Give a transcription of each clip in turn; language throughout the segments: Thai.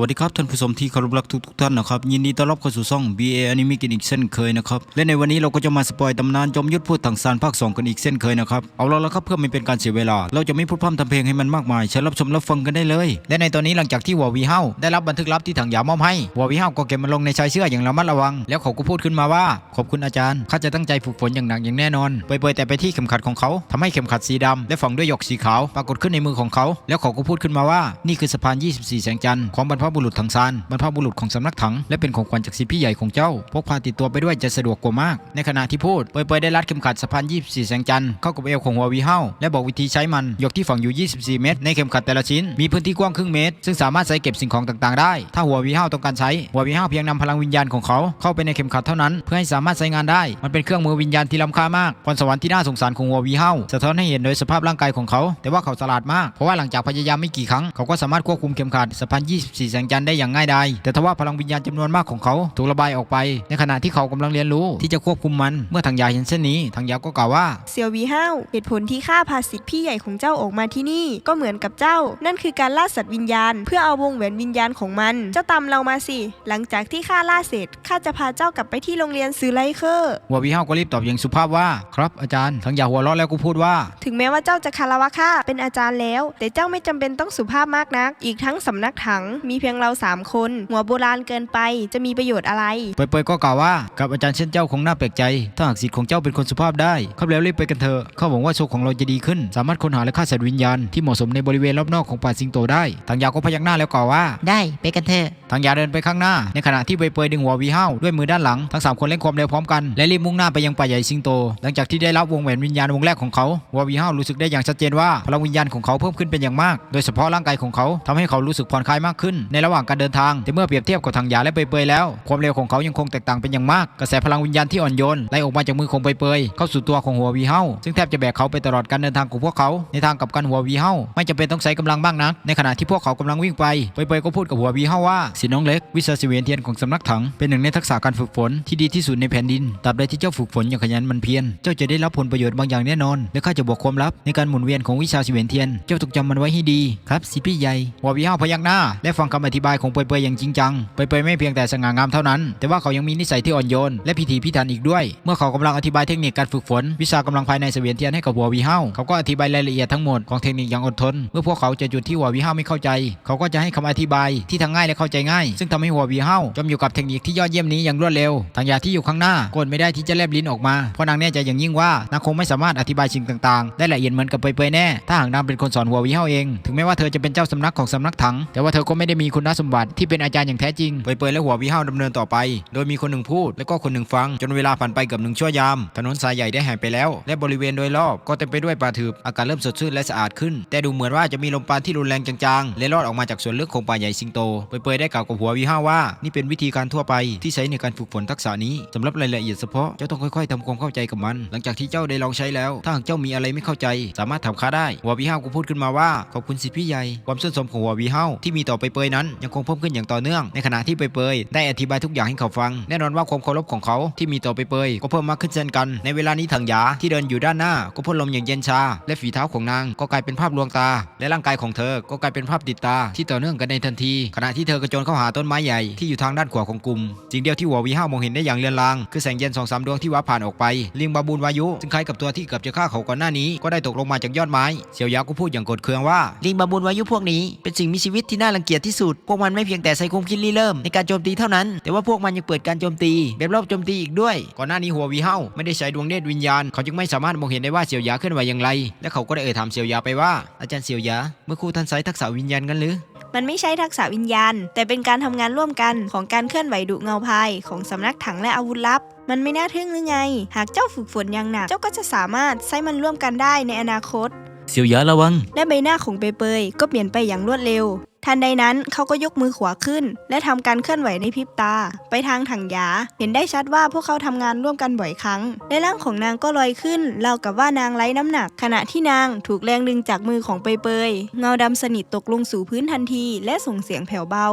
วัสดีครับท่านผู้ชมที่เคารพรักทุกทุกท่านนะครับยินดีต้อนรับเข้าสู่ช่อง BA Anime กันอีกเช่นเคยนะครับและในวันนี้เราก็จะมาสปอยตำนานจอมยุทธพูดถังซานภาค 2 กันอีกเช่นเคยนะครับเอาละละครับเพื่อไม่เป็นการเสียเวลา เราจะไม่พูดพร่ำทำเพลงให้มันมากมายเชิญรับชมรับฟังกันได้เลย และในตอนนี้หลังจากที่หัววีเฮาได้รับบันทึกลับที่ถังยามอบให้หัววีเฮาก็เก็บมันลงในชายเสื้ออย่างระมัดระวัง แล้วเขาก็พูดขึ้นมาว่าขอบคุณอาจารย์ข้าจะตั้งใจฝึกฝนอย่างหนักอย่างแน่นอนเปยๆแต่ไปที่เข็มขัดของเขาทำให้เข็มขัดสีดำและฝังด้วยหยกสีขาวปรากฏขึ้นในมือของเขา แล้วเขาก็พูดขึ้นมาว่านี่คือสะพาน 24 แสงจันทร์ของบรรพพบุรุษถังซานบรรพบุรุษของสำนักถัง และเป็นของขวัญจากสิพี่ใหญ่ของเจ้า พกพาติดตัวไปด้วยจะสะดวกกว่ามาก ในขณะที่พูดเปยๆได้รัดเข็มขัดสะพาน24 แสงจันทร์เข้ากับเอวของหัววีเฮาและบอกวิธีใช้มันยกที่ฝังอยู่ 24 เมตร ในเข็มขัดแต่ละชิ้นมีพื้นที่กว้างครึ่งเมตร ซึ่งสามารถใส่เก็บสิ่งของต่างๆได้ ถ้าหัววีเฮาต้องการใช้หัววีเฮาเพียงนำพลังวิญญาณของเขาเข้าไปในเข็มขัดเท่านั้น เพื่อให้สามารถใช้งานได้ มันเป็นเครื่องมือวิญญาณที่ล้ำค่ามากพรสวรรค์ที่น่าสงสารของหัววีเฮาสะท้อนให้เห็นโดยสภาพร่างกายของเขา แต่ว่าเขาฉลาดมากเพราะว่าหลังจากพยายามไม่กี่ครั้งเขาก็สามารถควบคุมเข็มขัดสะพาน24แสงจันทร์ได้อย่างง่ายดายแต่ทว่าพลังวิญญาณจำนวนมากของเขาถูกระบายออกไป ในขณะที่เขากำลังเรียนรู้ที่จะควบคุมมัน เมื่อทางยาเห็นเส้นนี้ ทางยาก็กล่าวว่าเซียววีห้าวเหตุผลที่ข้าพาสิทธิพี่ใหญ่ของเจ้าออกมาที่นี่ ก็เหมือนกับเจ้า นั่นคือการล่าสัตว์วิญญาณ เพื่อเอาวงแหวนวิญญาณของมัน เจ้าตามเรามาสิ หลังจากที่ข้าล่าเสร็จข้าจะพาเจ้ากลับไปที่โรงเรียนซือไลเคอร์หัววีเฮาก็รีบตอบอย่างสุภาพว่า ครับอาจารย์ทางยาหัวเราะแล้วก็พูดว่า ถึงแม้ว่าเจ้าจะคารวะข้าเป็นอาจารย์แล้ว แต่เจ้าไม่จำเป็นต้องสุภาพมากนัก อีกทั้งสำนักถังมีเพียงเราสามคน หัวโบราณเกินไป จะมีประโยชน์อะไรเปยๆก็กล่าวว่า กับอาจารย์เช่นเจ้าคงน่าแปลกใจ ถ้าหากสิทธิ์ของเจ้าเป็นคนสุภาพได้ครับแล้วรีบไปกันเถอะเขาหวังว่าโชคของเราจะดีขึ้น สามารถค้นหาและฆ่าสัตว์วิญญาณที่เหมาะสมในบริเวณรอบนอกของป่าสิงโตได้ทางยาก็พยักหน้าแล้วกล่าวว่า ได้ไปกันเถอะทางยาเดินไปข้างหน้า ในขณะที่เปยๆดึงหัววีเฮาด้วยมือด้านหลังทั้งสามคนเร่งความเร็วพร้อมกันและรีบมุ่งหน้าไปยังป่าใหญ่สิงโต หลังจากที่ได้รับวงแหวนวิญญาณวงแรกของเขาหัววีเฮารู้สึกได้อย่างชัดเจนว่าพลังวิญญาณของเขาเพิ่มขึ้นเป็นอย่างมาก โดยเฉพาะร่างกายของเขาทำให้เขารู้สึกผ่อนคลายมากขึ้นในระหว่างการเดินทางแต่เมื่อเปรียบเทียบกับทางยาและเปยๆแล้ว ความเร็วของเขายังคงแตกต่างเป็นอย่างมาก กระแสพลังวิญญาณที่อ่อนโยนไหลออกมาจากมือของเปยๆเข้าสู่ตัวของหัววีเฮาซึ่งแทบจะแบกเขาไปตลอดการเดินทางของพวกเขา ในทางกับกันหัววีเฮาไม่จำเป็นต้องใช้กำลังมากนัก ในขณะที่พวกเขากำลังวิ่งไปเปยๆก็พูดกับหัววีเฮาว่าสิน้องเล็กวิชาสิเวียนเทียนของสำนักถังเป็นหนึ่งในทักษะการฝึกฝนที่ดีที่สุดในแผ่นดินตราบใดที่เจ้าฝึกฝนอย่างขยันมันเพียรเจ้าจะได้รับผลประโยชน์บางอย่างแน่นอนและข้าจะบอกความลับในการหมุนเวียนของวิชาสิเวียนเทียน เจ้าต้องจำมันไว้ให้ดีครับสิพี่ใหญ่หัววีเฮาพยักหน้าและฟังคำอธิบายของเปยๆอย่างจริงจัง เปยๆไม่เพียงแต่สง่างามเท่านั้น แต่ว่าเขายังมีนิสัยที่อ่อนโยน และพิถีพิถันอีกด้วย เมื่อเขากำลังอธิบายเทคนิคการฝึกฝน วิชากำลังภายในเสวียนเทียนให้กับหัววีเฮาเขาก็อธิบายรายละเอียดทั้งหมดของเทคนิคอย่างอดทน เมื่อพวกเขาจอจุดที่หัววีเฮาไม่เข้าใจ เขาก็จะให้คำอธิบายที่ทั้งง่ายและเข้าใจง่าย ซึ่งทำให้หัววีเฮาจมอยู่กับเทคนิคที่ยอดเยี่ยมนี้อย่างรวดเร็วทางยาที่อยู่ข้างหน้ากดไม่ได้ที่จะแลบลิ้นออกมาเพราะนางแน่ใจอย่างยิ่งว่านางคงไม่สามารถอธิบายสิ่งต่างๆ ได้ละเอียดเหมือนกับเปยๆแน่ถ้าหากนางเป็นคนสอนหัววีเฮาเอง ถึงแม้ว่าเธอจะเป็นเจ้าสำนักของสำนักถังแต่ว่าเธอก็ไม่ได้มีีคุณสมบัติที่เป็นอาจารย์อย่างแท้จริง เปยๆและหัววีเฮาดำเนินต่อไป โดยมีคนหนึ่งพูด และก็คนหนึ่งฟัง จนเวลาผ่านไปเกือบหนึ่งชั่วยาม ถนนสายใหญ่ได้หายไปแล้ว และบริเวณโดยรอบก็เต็มไปด้วยป่าทึบอากาศเริ่มสดชื่นและสะอาดขึ้น แต่ดูเหมือนว่าจะมีลมปานที่รุนแรงจางๆและลอดออกมาจากส่วนลึกของป่าใหญ่สิงโตเปยๆได้กล่าวกับหัววีห้าว่า นี่เป็นวิธีการทั่วไปที่ใช้ในการฝึกฝนทักษะนี้สำหรับรายละเอียดเฉพาะเจ้าต้องค่อยๆทำความเข้าใจกับมัน หลังจากที่เจ้าได้ลองใช้แล้ว ถ้าหากเจ้ามีอะไรไม่เข้าใจ สามารถถามข้าได้หัววีห้าก็พูดขึ้นมาว่าขอบคุณสิทธิพี่ใหญ่ความชื่นชมของหัววีห้าที่มีต่อเปยๆนั้นยังคงเพิ่มขึ้นอย่างต่อเนื่อง ในขณะที่เปยได้อธิบายทุกอย่างให้เขาฟัง แน่นอนว่าความเคารพของเขาที่มีต่อเปยก็เพิ่มมากขึ้นเช่นกัน ในเวลานี้ถังหยาที่เดินอยู่ด้านหน้า ก็พ่นลมอย่างเย็นชา และฝีเท้าของนางก็กลายเป็นภาพลวงตา และร่างกายของเธอก็กลายเป็นภาพติดตาที่ต่อเนื่องกันในทันที ขณะที่เธอกระโจนเข้าหาต้นไม้ใหญ่ที่อยู่ทางด้านขวาของกลุ่มสิ่งเดียวที่หัววีห้ามองเห็นได้อย่างเลือนลางคือแสงเย็นสองสามดวงที่วับผ่านออกไปลิงบาบูนวายุซึ่งคล้ายกับตัวที่เกือบจะฆ่าเขาก่อนหน้านี้ก็ได้ตกลงมาจากยอดไม้เสี่ยวยาก็พูดอย่างโกรธเคืองว่าลิงบาบูนวายุพวกนี้เป็นสิ่งมีชีวิตที่น่ารังเกียจที่สุดพวกมันไม่เพียงแต่ใช้ความคิดริเริ่มในการโจมตีเท่านั้น แต่ว่าพวกมันยังเปิดการโจมตี แบบรอบโจมตีอีกด้วย ก่อนหน้านี้หัววีเฮาไม่ได้ใช้ดวงเนตรวิญญาณ เขาจึงไม่สามารถมองเห็นได้ว่าเสี่ยวยาเคลื่อนไหวอย่างไร และเขาก็ได้เอ่ยถามเสี่ยวยาไปว่า อาจารย์เสี่ยวยา เมื่อครูท่านใช้ทักษะวิญญาณกันหรือมันไม่ใช่ทักษะวิญญาณ แต่เป็นการทำงานร่วมกันของการเคลื่อนไหวดุเงาพายของสำนักถังและอาวุธลับ มันไม่น่าทึ่งหรือไง หากเจ้าฝึกฝนอย่างหนัก เจ้าก็จะสามารถใช้มันร่วมกันได้ในอนาคต เสี่ยวยาระวัง และใบหน้าของเปเปยก็เปลี่ยนไปอย่างรวดเร็ว ทันใดนั้นเขาก็ยกมือขวาขึ้น และทำการเคลื่อนไหวในพริบตา ไปทางถังยา เห็นได้ชัดว่าพวกเขาทำงานร่วมกันบ่อยครั้ง และร่างของนางก็ลอยขึ้นรากับว่านางไร้น้ำหนัก ขณะที่นางถูกแรงดึงจากมือของเปเปยเงาดำสนิทตกลงสู่พื้นทันที และส่งเสียงแผ่วเบา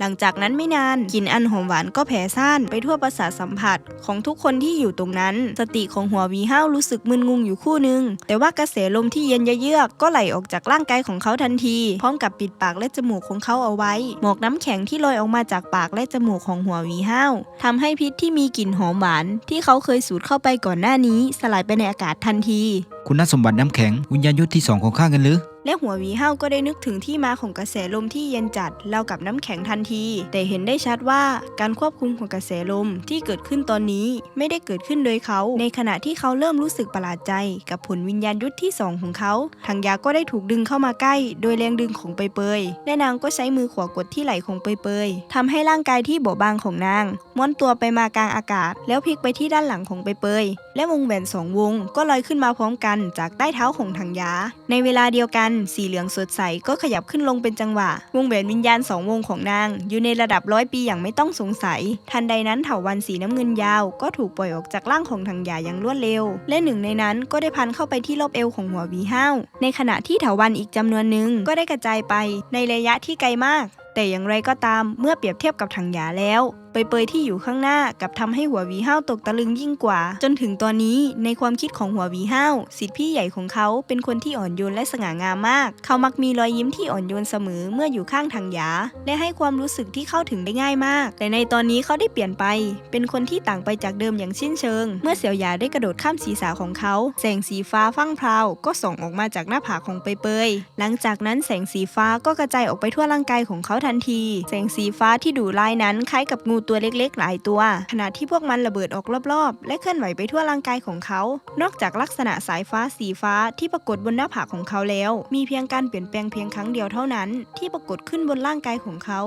หลังจากนั้นไม่นานกลิ่นอันหอมหวานก็แผ่ซ่านไปทั่วประสาทสัมผัสของทุกคนที่อยู่ตรงนั้น สติของหัววีห้าวรู้สึกมึนงงอยู่คู่หนึ่งแต่ว่ากระแสลมที่เย็นเยือกก็ไหลออกจากร่างกายของเขาทันที พร้อมกับปิดปากและจมูกมูกของเขาเอาไว้ หมอกน้ำแข็งที่ลอยออกมาจากปากและจมูกของหัววีห้าวทำให้พิษที่มีกลิ่นหอมหวาน ที่เขาเคยสูดเข้าไปก่อนหน้านี้สลายไปในอากาศทันที คุณสมบัติน้ำแข็ง วิญญาณยุทธที่สองของข้ากันหรือ และหัวหวีห้าก็ได้นึกถึงที่มาของกระแสลมที่เย็นจัดเล่ากับน้ำแข็งทันที แต่เห็นได้ชัดว่าการควบคุมของกระแสลมที่เกิดขึ้นตอนนี้ไม่ได้เกิดขึ้นโดยเขา ในขณะที่เขาเริ่มรู้สึกประหลาดใจ กับผลวิญญาณยุทธที่สองของเขา ทางยาก็ได้ถูกดึงเข้ามาใกล้ โดยแรงดึงของเปยเปยและนางก็ใช้มือขวากดที่ไหล่ของเปยเปยทำให้ร่างกายที่บอบบางของนาง ม้วนตัวไปมากลางอากาศ แล้วพลิกไปที่ด้านหลังของเปยเปยและวงแหวนสองวงก็ลอยขึ้นมาพร้อมกันจากใต้เท้าของทางยา ในเวลาเดียวกัน สีเหลืองสดใสก็ขยับขึ้นลงเป็นจังหวะ วงแหวนวิญญาณสองวงของนาง อยู่ในระดับร้อยปีอย่างไม่ต้องสงสัย ทันใดนั้นเถาวันสีน้ำเงินยาว ก็ถูกปล่อยออกจากร่างของทางยาอย่างรวดเร็ว และหนึ่งในนั้นก็ได้พันเข้าไปที่รอบเอวของหัววีห้าวในขณะที่เถาวันอีกจำนวนหนึ่งก็ได้กระจายไป ในระยะที่ไกลมาก แต่อย่างไรก็ตามเมื่อเปรียบเทียบกับทางยาแล้ว เปยๆที่อยู่ข้างหน้ากับทำให้หัววีห้าวตกตะลึงยิ่งกว่า จนถึงตอนนี้ในความคิดของหัววีห้าวสิทธิพี่ใหญ่ของเขาเป็นคนที่อ่อนโยนและสง่างามมาก เขามักมีรอยยิ้มที่อ่อนโยนเสมอเมื่ออยู่ข้างทางยา และให้ความรู้สึกที่เข้าถึงได้ง่ายมาก แต่ในตอนนี้เขาได้เปลี่ยนไป เป็นคนที่ต่างไปจากเดิมอย่างสิ้นเชิง เมื่อเสี่ยวหยาได้กระโดดข้ามศีรษะของเขา แสงสีฟ้าฟั่งพราวก็ส่องออกมาจากหน้าผากของเปยๆหลังจากนั้นแสงสีฟ้าก็กระจายออกไปทั่วร่างกายของเขาทันที แสงสีฟ้าที่ดุร้ายนั้นคล้ายกับงูตัวเล็กๆ หลายตัว ขณะที่พวกมันระเบิดออกรอบๆ และเคลื่อนไหวไปทั่วร่างกายของเขา นอกจากลักษณะสายฟ้าสีฟ้าที่ปรากฏบนหน้าผากของเขาแล้ว มีเพียงการเปลี่ยนแปลงเพียงครั้งเดียวเท่านั้น ที่ปรากฏขึ้นบนร่างกายของเขา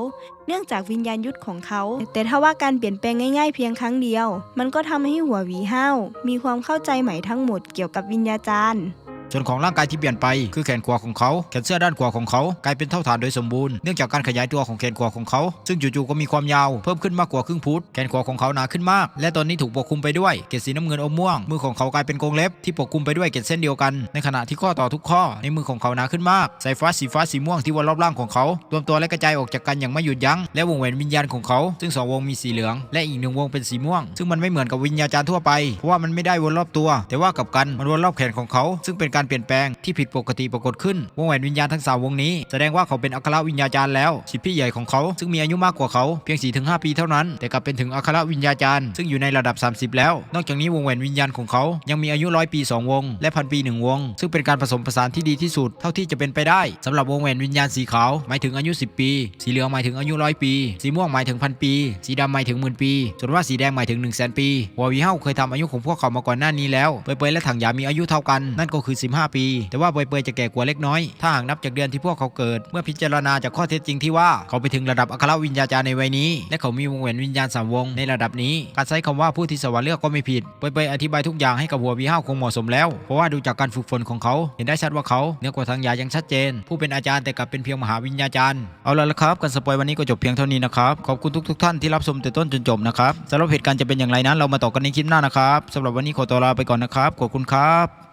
เนื่องจากวิญญาณยุทธของเขา แต่ถ้าว่าการเปลี่ยนแปลงง่ายๆ เพียงครั้งเดียว มันก็ทำให้หัวหวีห้าวมีความเข้าใจใหม่ทั้งหมดเกี่ยวกับวิญญาจารย์ ส่วนของร่างกายที่เปลี่ยนไป คือแขนขวาของเขาแขนเสื้อด้านขวาของเขากลายเป็นเท่าฐานโดยสมบูรณ์เนื่องจากการขยายตัวของแขนขวาของเขา ซึ่งจู่ๆก็มีความยาวเพิ่มขึ้นมากกว่าครึ่งฟุตแขนขวาของเขาหนาขึ้นมาก และตอนนี้ถูกปกคลุมไปด้วยเกล็ดสีน้ำเงินอมม่วงมือของเขากลายเป็นกรงเล็บที่ปกคลุมไปด้วยเกล็ดเส้นเดียวกัน ในขณะที่ข้อต่อทุกข้อในมือของเขาหนาขึ้นมากสายฟ้าสีฟ้าสีม่วงที่วนรอบร่างของเขารวมตัวและกระจายออกจากกันอย่างไม่หยุดยั้งและวงแหวนวิญญาณของเขาซึ่งสองวงมีสีเหลือง และอีกหนึ่งวงเป็นสีม่วง ซึ่งมันไม่เหมือนกับวิญญาจารย์ทั่วไปเพราะว่ามันไม่ได้วนรอบตัว แต่ว่ากับกันมันวนรอบแขนของเขา ซึ่งเป็นการเปลี่ยนแปลงที่ผิดปกติปรากฏขึ้น วงแหวนวิญญาณทั้งสามวงนี้ แสดงว่าเขาเป็นอัครวิญญาจารย์แล้วสิทธิพี่ใหญ่ของเขา ซึ่งมีอายุมากกว่าเขาเพียง 4-5 ปีเท่านั้น แต่กลับเป็นถึงอัครวิญญาจารย์ ซึ่งอยู่ในระดับ 30 แล้ว นอกจากนี้วงแหวนวิญญาณของเขายังมีอายุร้อยปี 2 วง และพันปี 1 วง ซึ่งเป็นการผสมผสานที่ดีที่สุดเท่าที่จะเป็นไปได้สำหรับวงแหวนวิญญาณสีขาวหมายถึงอายุ 10 ปี สีเหลืองหมายถึงอายุร้อยปี สีม่วงหมายถึงพันปี สีดำหมายถึงหมื่นปี ส่วนว่าสีแดงหมายถึง1 0 0 0 0แสนปีวอวีเฮาเคยทำอายุของพวกเขามาก่อนหน้านี้แล้วเปยๆและถังยามีอายุเท่ากันนั่นก็คือ15ปี แต่ว่าเปยๆจะแก่กว่าเล็กน้อย ถ้าหากนับจากเดือนที่พวกเขาเกิด เมื่อพิจารณาจากข้อเท็จจริงที่ว่าเขาไปถึงระดับอัครวิญญาจารในวัยนี้ และเขามีวงแหวนวิญญาณสามวงในระดับนี้ การใช้คำว่าผู้ที่สวรรค์เลือกก็ไม่ผิด เปยๆอธิบายทุกอย่างให้กับหัววีห้าคงเหมาะสมแล้ว เพราะว่าดูจากการฝึกฝนของเขา เห็นได้ชัดว่าเขาเหนือกว่าทางยาย่างชัดเจน ผู้เป็นอาจารย์แต่กลับเป็นเพียงมหาวิญญาจารย์ เอาละละครับการสปอยวันนี้ก็จบเพียงเท่านี้นะครับ ขอบคุณทุก ๆ ท่านที่รับชมแต่ต้นจนจบนะครับสำหรับเหตุการณ์จะเป็นอย่างไรนั้นเรามาต่อกันในคลิปหน้านะครับสำหรับวันนี้ขอตัวลาไปก่อนนะครับ ขอบคุณครับ